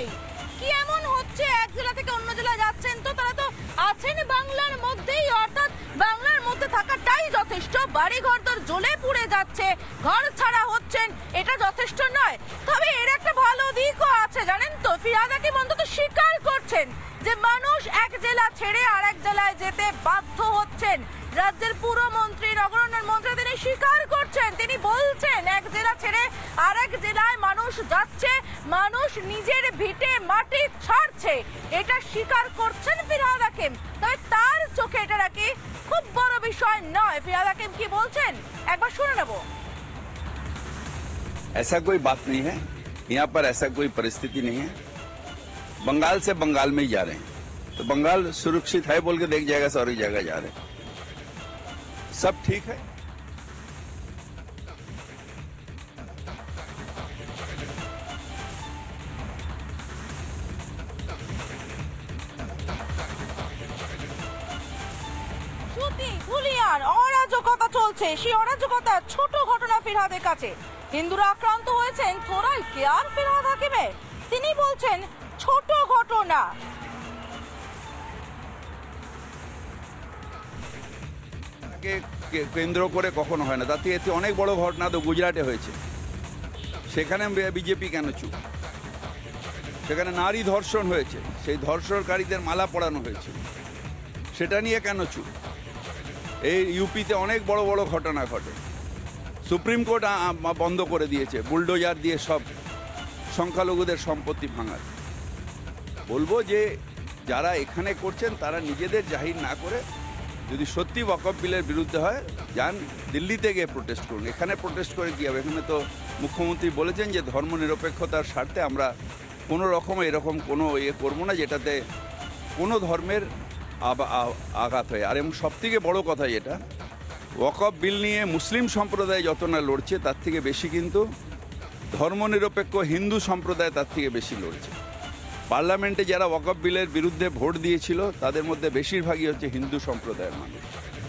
নেই। কি এমন হচ্ছে? এক জেলা থেকে অন্য জেলায় যাচ্ছেন তো? তারা তো আছেন বাংলার মধ্যেই, অর্থাৎ বাংলার মধ্যে থাকাটাই যথেষ্ট। বাড়ি ঘর তোর জ্বলে পুড়ে যাচ্ছে। ঘর ছাড়া হচ্ছেন, এটা যথেষ্ট নয়। তবে এর একটা ভালো দিকও আছে, জানেন তো? ফিরাদ হাকিম অন্তত স্বীকার করছেন যে মানুষ এক জেলা ছেড়ে আর এক জেলায় যেতে বাধ্য হচ্ছেন। রাজ্যের পুরমন্ত্রী নগরোন্নয়ন মন্ত্রী, তিনি স্বীকার করছেন। তিনি বলছেন, এক জেলা ছেড়ে আর এক জেলায় মানুষ যাচ্ছে মানুষ নিজের ভিটে মাটি ছাড়ছে এটা স্বীকার করছেন ফিরহাদ হাকিম তবে তার চোখে এটা নাকি খুব বড় বিষয় নয় ফিরহাদ হাকিম কি বলছেন একবার শুনে নেবো ऐसा कोई बात नहीं है यहाँ पर ऐसा कोई परिस्थिति नहीं है बंगाल से बंगाल में ही जा रहे हैं तो बंगाल सुरक्षित है बोल के देख जाएगा सारी जगह जा रहे हैं सब ठीक है হুলিয়ান অরাজকতা চলছে। সেই অরাজকতা ছোট ঘটনা ফিরহাদের কাছে। হিন্দুরা আক্রান্ত হয়েছেন চোরাই কেয়ার ফিরহাদ হাকিমে তিনি বলছেন, ছোট ঘটনা। কেন্দ্র করে কখনো হয় না। তাতে এতে অনেক বড় ঘটনা তো গুজরাটে হয়েছে। সেখানে বিজেপি কেন চুপ? সেখানে নারী ধর্ষণ হয়েছে। সেই ধর্ষণকারীদের মালা পরানো হয়েছে। সেটা নিয়ে কেন চুপ? এই ইউপিতে অনেক বড় বড় ঘটনা ঘটে। সুপ্রিম কোর্ট বন্ধ করে দিয়েছে বুলডোজার দিয়ে সব সংখ্যালঘুদের সম্পত্তি ভাঙার। বলব যে, যারা এখানে করছেন, তারা নিজেদের জাহির না করে যদি সত্যি ওয়াকফ বিলের বিরুদ্ধে হয়, যান দিল্লিতে গিয়ে প্রোটেস্ট করুন। এখানে প্রোটেস্ট করে কী হবে? এখানে তো মুখ্যমন্ত্রী বলেছেন যে ধর্ম নিরপেক্ষতার স্বার্থে আমরা কোনো রকম এরকম কোনো ইয়ে করব না, যেটাতে কোনো ধর্মের আঘাত হয়। আর এবং সবথেকে বড় কথা যেটা ওয়াকফ বিল নিয়ে মুসলিম সম্প্রদায় যত না লড়ছে, তার থেকে বেশি কিন্তু ধর্মনিরপেক্ষ হিন্দু সম্প্রদায় তার থেকে বেশি লড়ছে। পার্লামেন্টে যারা ওয়াকফ বিলের বিরুদ্ধে ভোট দিয়েছিল, তাদের মধ্যে বেশিরভাগই হচ্ছে হিন্দু সম্প্রদায়ের মানুষ।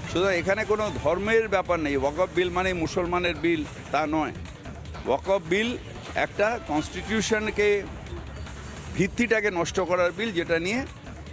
সুতরাং এখানে কোনো ধর্মের ব্যাপার নেই। ওয়াকফ বিল মানে মুসলমানের বিল, তা নয়। ওয়াকফ বিল একটা কনস্টিটিউশনকে ভিত্তিটাকে নষ্ট করার বিল, যেটা নিয়ে